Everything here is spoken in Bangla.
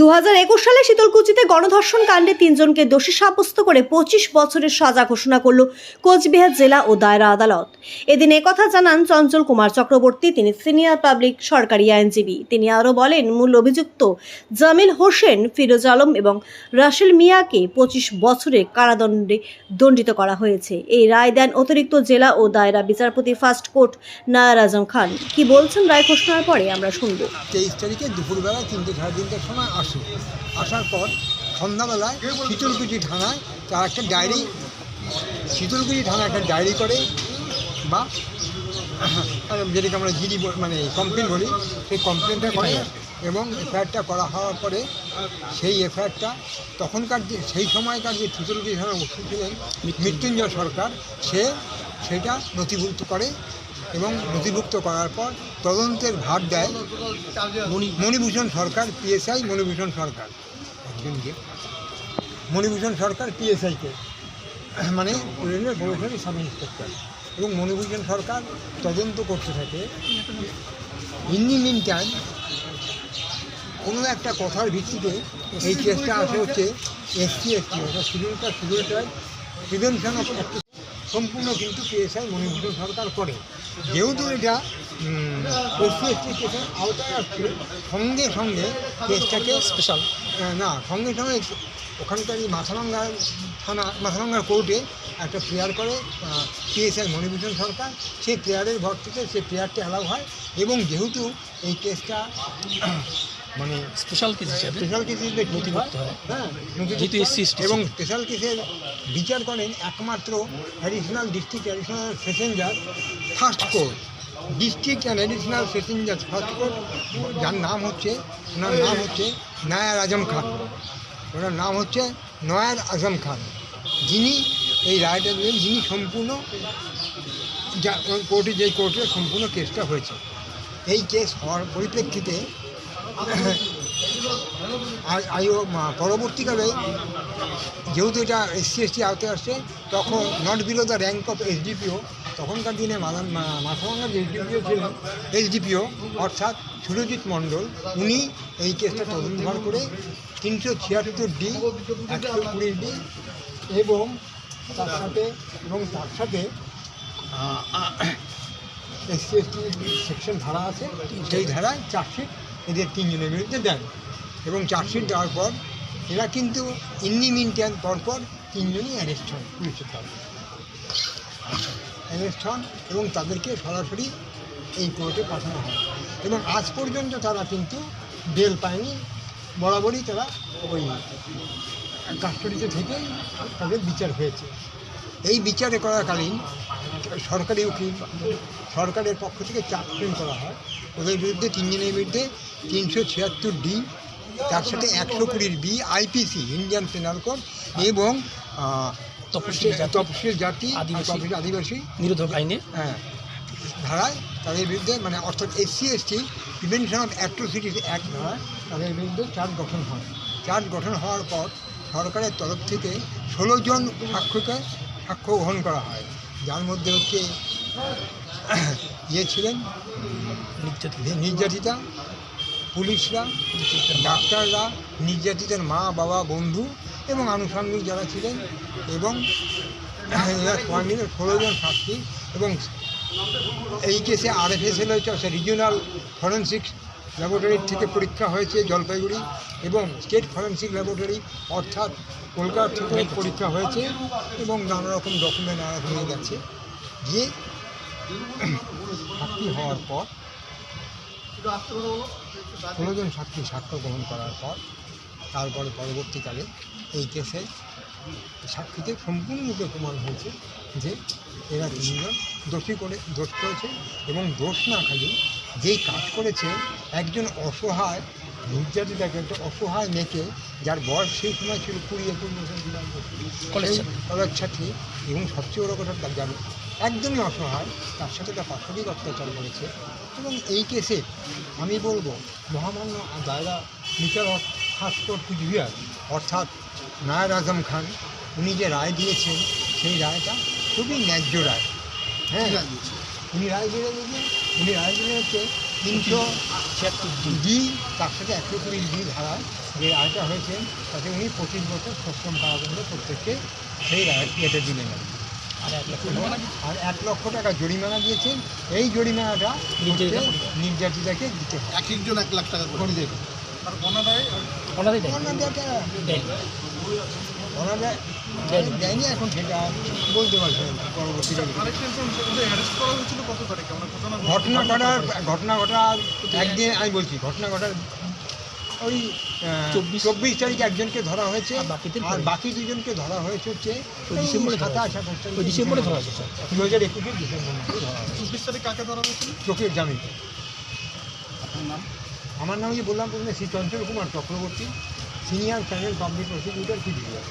দু হাজার একুশ সালে শীতলকুচিতে গণধর্ষণ কাণ্ডে তিনজনকে দোষী সাব্যস্ত করে পঁচিশ বছরের সাজা ঘোষণা করল কোচবিহার জেলা ও দায়রা আদালত। এদিন একথা জানান চঞ্চল কুমার চক্রবর্তী, তিনি সিনিয়র পাবলিক সরকারি আইনজীবী। তিনি আরও বলেন, মূল অভিযুক্ত জামিল হোসেন, ফিরোজ আলম এবং রাসেল মিয়াকে পঁচিশ বছরের কারাদণ্ডে দণ্ডিত করা হয়েছে। এই রায় দেন অতিরিক্ত জেলা ও দায়রা বিচারপতি ফার্স্ট কোর্ট নায়ার আজম খান। কি বলছেন রায় ঘোষণার পরে আমরা শুনব। তেইশ তারিখে দুপুরবেলা তিনটে সাড়ে সময় আসে। আসার পর সন্ধ্যাবেলায় শীতলকুচি থানায় তার একটা ডায়েরি শীতলকুচি থানায় একটা ডায়েরি করে বা যেটাকে আমরা জিডি মানে কমপ্লেন বলি সেই কমপ্লেনটা করে এবং এফআইআরটা করা হওয়ার পরে সেই এফআইআরটা তখনকার যে সেই সময়কার যে শীতলকুচি থানার ওষুধ ছিলেন মৃত্যুঞ্জয় সরকার সে সেটা নথিভুক্ত করে এবং নথিভুক্ত করার পর তদন্তের ভার দেয় মণিভূষণ সরকার পিএসআই মণিভূষণ সরকার। একজনকে মণিভূষণ সরকার পিএসআইকে মানে রেলওয়ে প্রবেশনারি সাব ইন্সপেক্টর। এবং মণিভূষণ সরকার তদন্ত করতে থাকে। ইন দি মিন টাইম কোনো একটা কথার ভিত্তিতে এই কেসটা আসে হচ্ছে এসটি এসটি অর্থাৎ schedule caste schedule tribe prevention of সম্পূর্ণ কিন্তু পিএসআই মণিভূষণ সরকার করে। যেহেতু এটা এসটি কেসের আওতায় আসছে, সঙ্গে সঙ্গে কেসটাকে স্পেশাল না, সঙ্গে সঙ্গে ওখানকার এই মাথাভাঙ্গার থানা মাথাভাঙ্গার কোর্টে একটা প্রেয়ার করে পিএসআই মণিভূষণ সরকার। সেই প্রেয়ারের থেকে সেই প্রেয়ারটি অ্যালাউ হয় এবং যেহেতু এই কেসটা মানে স্পেশাল কেস হিসাবে স্পেশাল কেস হিসেবে নথিভুক্ত হয়। হ্যাঁ। যেহেতু SC এবং স্পেশাল কেসের বিচার করেন একমাত্র additional district additional session judge first court district and additional session judge first court যার নাম হচ্ছে ওনার নাম হচ্ছে নায়ার আজম খান। ওনার নাম হচ্ছে নয়ার আজম খান। যিনি এই রায়টা দিলেন যিনি সম্পূর্ণ যা কোর্টে যেই কোর্টে সম্পূর্ণ কেসটা হয়েছে। এই কেস হওয়ার পরিপ্রেক্ষিতে পরবর্তীকালে যেহেতু এটা এসসি, এসটি আওতায় আসছে, তখন not below the rank of SDPO, তখনকার দিনে মাদান মাথাভাঙ্গার যে এসডিপিও ছিলেন এসডিপিও, অর্থাৎ সুরজিৎ মণ্ডল, উনি এই কেসটা তদন্তভার করে তিনশো ছিয়াত্তর ডি, একশো কুড়ি ডি এবং তার সাথে, এবং তার সাথে এসসি, এসটি সেকশন ধারা আছে, সেই ধারায় চার্জশিট এদের তিনজনের বিরুদ্ধে দেন। এবং চার্জশিট দেওয়ার পর এরা কিন্তু ইন্নি মিনটান পরপর তিনজনই অ্যারেস্ট হন, পুলিশের তরফে অ্যারেস্ট হন এবং তাদেরকে সরাসরি এই কোর্টে পাঠানো হয়। এবং আজ পর্যন্ত তারা কিন্তু বেল পায়নি, বরাবরই তারা ওই কাস্টডিতে থেকেই তাদের বিচার হয়েছে। এই বিচারে করাকালীন সরকারি উকিল সরকারের পক্ষ থেকে ফ্রেম করা হয়। ওদের বিরুদ্ধে তিনজনের বিরুদ্ধে তিনশো ছিয়াত্তর ডি তার সাথে একশো কুড়ির B IPC Indian penal code এবং তপশিলি জাতি, তপশিল জাতি আদিবাসী। তপশিল আদিবাসী। নিরোধক আইনে। হ্যাঁ ধারায় তাদের বিরুদ্ধে মানে অর্থাৎ SC ST prevention of atrocities act ধারায় তাদের বিরুদ্ধে চার্জ গঠন হয়। চার্জ গঠন হওয়ার পর সরকারের তরফ থেকে ষোলো জন সাক্ষ্যকে সাক্ষ্য গ্রহণ করা হয়। যার মধ্যে হচ্ছে ইয়ে ছিলেন নির্যাতিত। নির্যাতিতা পুলিশরা ডাক্তাররা নির্যাতিতার মা বাবা বন্ধু এবং আনুষঙ্গিক যারা ছিলেন এবং এরা সবাই মিলে ষোলো জন সাক্ষী এবং এই কেসে আরএফএসএল হচ্ছে রিজিওনাল ফরেন্সিক ল্যাবরেটরির থেকে পরীক্ষা হয়েছে জলপাইগুড়ি এবং স্টেট ফরেন্সিক ল্যাবরেটরি অর্থাৎ কলকাতা থেকে পরীক্ষা হয়েছে এবং নানা রকম ডকুমেন্ট রকম হয়ে গেছে। গিয়ে সাক্ষী হওয়ার পর ষোলোজন সাক্ষী সাক্ষ্য গ্রহণ করার পর, তারপরে পরবর্তীকালে এই কেসে সাক্ষীতে সম্পূর্ণরূপে প্রমাণ হয়েছে যে এরা তিনজন দোষী করে, দোষ করেছে এবং দোষ না খালি যেই কাজ করেছে একজন অসহায় নির্যাতিতাকে একটা অসহায় মেয়েকে যার বয়স সেই সময় ছিল কুড়ি একুশ বছর কলেজ। ছাত্রী এবং সবচেয়ে বড় কথা তার যার একদমই অসহায় তার সাথে তার পাশবিক অত্যাচার করেছে। এবং এই কেসে আমি বলব মহামান্য দায়রা বিচারক ভাস্কর কুচবিহার অর্থাৎ নায়ার আজম খান উনি যে রায় দিয়েছেন সেই রায়টা খুবই ন্যায্য রায়। হ্যাঁ? উনি রায় দিয়েছেন উনি রায় দিয়ে হচ্ছে তিনশো ডি তার সাথে একশো কুড়ি ডি ধারায় যে রায়টা হয়েছে তাতে উনি পঁচিশ বছর সশ্রম কারাদণ্ড প্রত্যেককে সেই রায় ইয়েতে দিলেন। আর আর এক লক্ষ এবং আর এক লক্ষ টাকা জরিমানা দিয়েছেন এই জরিমানাটা নির্যাতিতাকে দিতে হবে। এক একজন এক লাখ টাকা করে দেবে ওনারই দেয় ওনাদেরটা দেয়। ওনাদের দেয়নি এখন সেটা বলতে পারছি পরবর্তীকালে ঘটনা ঘটার ঘটনা ঘটা একদিন আমি বলছি ঘটনা ঘটার ওই চব্বিশ। চব্বিশ তারিখ একজনকে ধরা হয়েছে আর আর বাকি দুজনকে ধরা হয়েছে হচ্ছে ডিসেম্বরে ধরা সাতাশ হয়েছে। আঠাশ ডিসেম্বরে ধরা হয়েছে, দু হাজার একুশের ডিসেম্বর হয়েছে। চব্বিশ তারিখ কাকে ধরা হয়েছিল? চোখের জামিন। আপনার নাম? আমার নাম যে বললাম প্রথমে Shri Chanchal Kumar Chakraborty senior panel public prosecutor Coochbehar